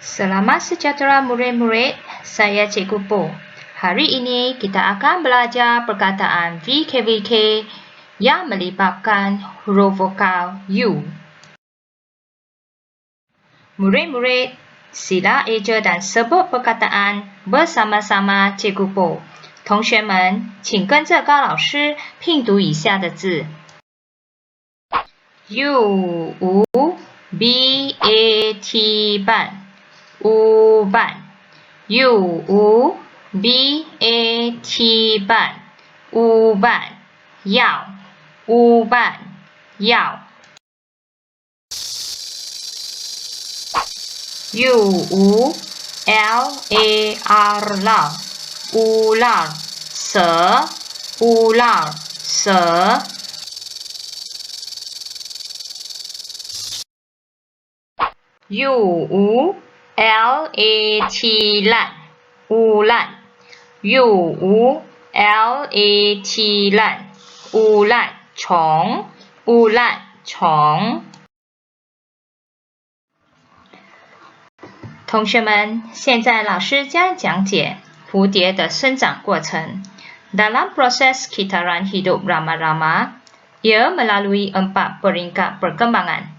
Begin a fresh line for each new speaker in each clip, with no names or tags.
Selamat sejahtera murid-murid, saya Cikgu Po. Hari ini kita akan belajar perkataan VKVK yang melibatkan huruf vokal U. Murid-murid, sila eja dan sebut perkataan bersama-sama Cikgu Po. 同学们，请跟着高老师拼读以下的字：U U B A T 半。 오반 U O B A T 반 오반 야오 오반 야오 U U L A R 라 우랄 서 우랄 서 U U L A T 烂，乌烂，U U L A T 烂，乌烂虫，乌烂虫。同学们，现在老师将讲解蝴蝶的生长过程。Dalam proses kitaran hidup rama-rama, ia melalui empat peringkat perkembangan.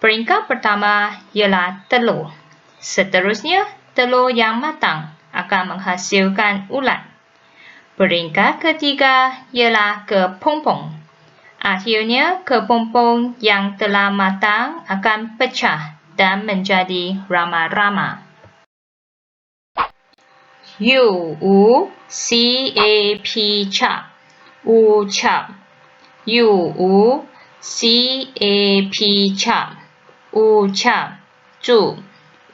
Peringkat pertama ialah telur. Seterusnya, telur yang matang akan menghasilkan ulat. Peringkat ketiga ialah kepompong. Akhirnya, kepompong yang telah matang akan pecah dan menjadi rama-rama. U U C A P cap U cap U U C A P cap U cap 住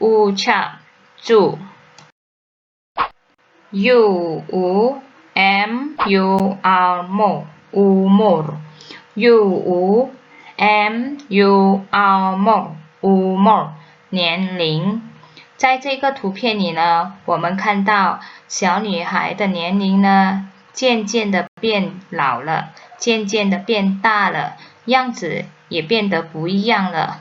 乌恰住，u u m u r mo u mor u u m u r mo u mor 年龄，在这个图片里呢，我们看到小女孩的年龄呢，渐渐的变老了，渐渐的变大了，样子也变得不一样了。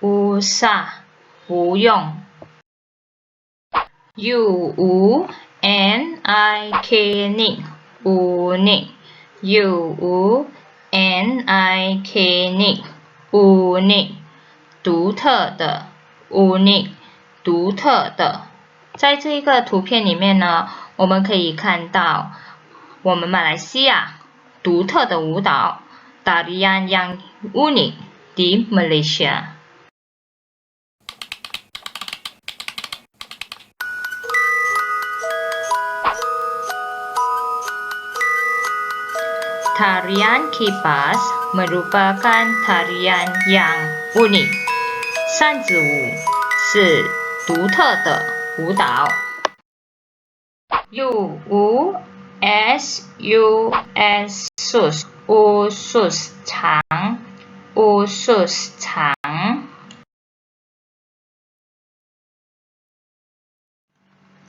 乌萨不用。U U N I K N 乌宁 U U N I K N 乌宁独特的乌宁独特的。在这一个图片里面呢，我们可以看到我们马来西亚独特的舞蹈 Tarian yang unik di Malaysia。Tarian kipas merupakan tarian yang unik. 扇子舞是独特的舞蹈。U U S U S sus U sus 长 U sus 长。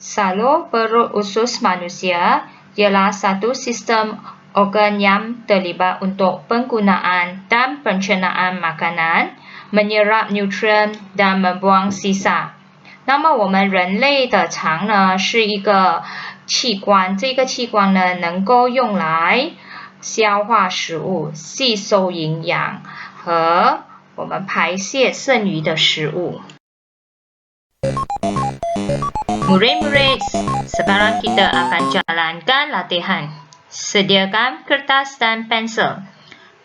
Salur perut usus manusia ialah satu sistem organ yang terlibat untuk penggunaan dan pencernaan makanan, menyerap nutrien dan membuang sisa. 那么我们人类的肠呢是一个器官，这个器官呢能够用来消化食物、吸收营养和我们排泄剩余的食物。Murid-murid, sekarang kita akan jalankan latihan. Sediakan kertas dan pensel.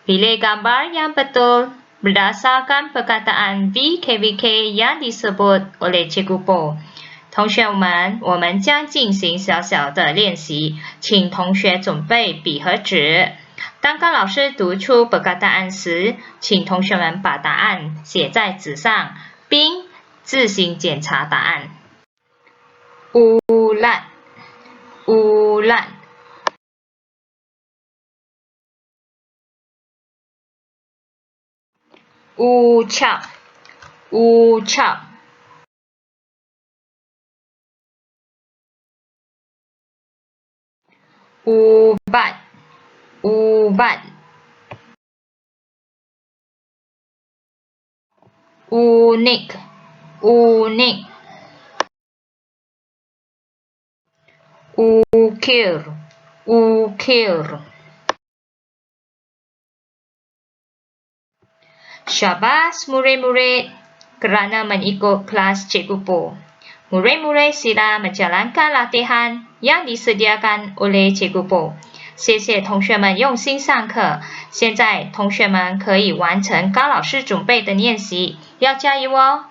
Pilih gambar yang betul berdasarkan perkataan VKVK yang disebut oleh Cikgu Po. 同学们，我们将进行小小的练习，请同学准备笔和纸。当高老师读出 perkataan 时，请同学们把答案写在纸上，并自行检查答案。乌烂，乌烂。uçak nick ubat. Ubat. Unik. Unik. Ukir. Ukir. Syabas murid-murid kerana mengikut kelas Cikgu Po. Murid-murid sila menjalankan latihan yang disediakan oleh Cikgu Po. 谢谢同学们用心上课。现在同学们可以完成高老师准备的练习，要加油哦！